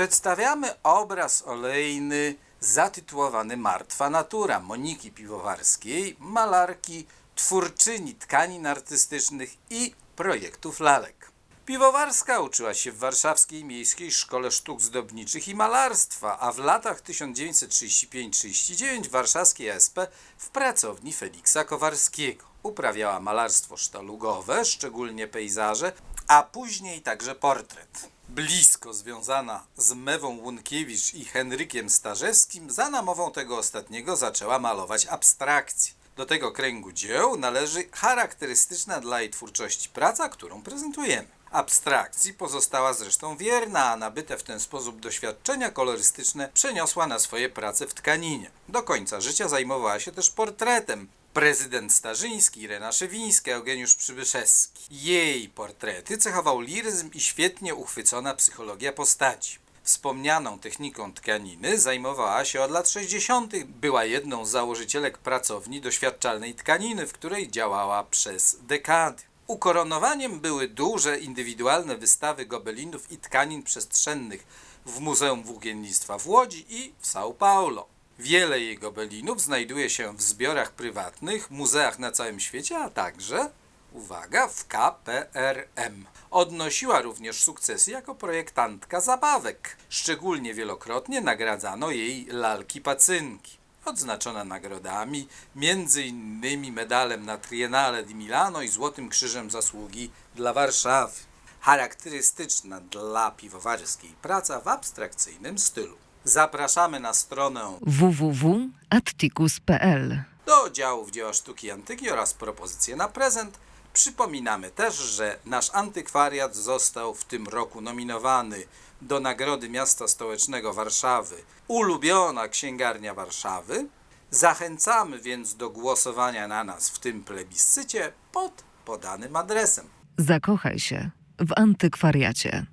Przedstawiamy obraz olejny zatytułowany Martwa Natura Moniki Piwowarskiej, malarki, twórczyni tkanin artystycznych i projektów lalek. Piwowarska uczyła się w Warszawskiej Miejskiej Szkole Sztuk Zdobniczych i Malarstwa, a w latach 1935-39 w warszawskiej ASP w pracowni Feliksa Kowarskiego. Uprawiała malarstwo sztalugowe, szczególnie pejzaże, a później także portret. Blisko związana z Mewą Łunkiewicz i Henrykiem Starzewskim, za namową tego ostatniego zaczęła malować abstrakcje. Do tego kręgu dzieł należy charakterystyczna dla jej twórczości praca, którą prezentujemy. Abstrakcji pozostała zresztą wierna, a nabyte w ten sposób doświadczenia kolorystyczne przeniosła na swoje prace w tkaninie. Do końca życia zajmowała się też portretem. Prezydent Starzyński, Irena Szewińska, Eugeniusz Przybyszewski. Jej portrety cechował liryzm i świetnie uchwycona psychologia postaci. Wspomnianą techniką tkaniny zajmowała się od lat 60. Była jedną z założycielek pracowni doświadczalnej tkaniny, w której działała przez dekady. Ukoronowaniem były duże indywidualne wystawy gobelinów i tkanin przestrzennych w Muzeum Włókiennictwa w Łodzi i w São Paulo. Wiele jej gobelinów znajduje się w zbiorach prywatnych, muzeach na całym świecie, a także, uwaga, w KPRM. Odnosiła również sukcesy jako projektantka zabawek. Szczególnie wielokrotnie nagradzano jej lalki pacynki. Odznaczona nagrodami, między innymi medalem na Triennale di Milano i Złotym Krzyżem Zasługi dla Warszawy. Charakterystyczna dla piwowarskiej praca w abstrakcyjnym stylu. Zapraszamy na stronę www.atticus.pl do działów dzieła sztuki i antyki oraz propozycje na prezent. Przypominamy też, że nasz antykwariat został w tym roku nominowany do Nagrody Miasta Stołecznego Warszawy Ulubiona Księgarnia Warszawy. Zachęcamy więc do głosowania na nas w tym plebiscycie pod podanym adresem. Zakochaj się w antykwariacie.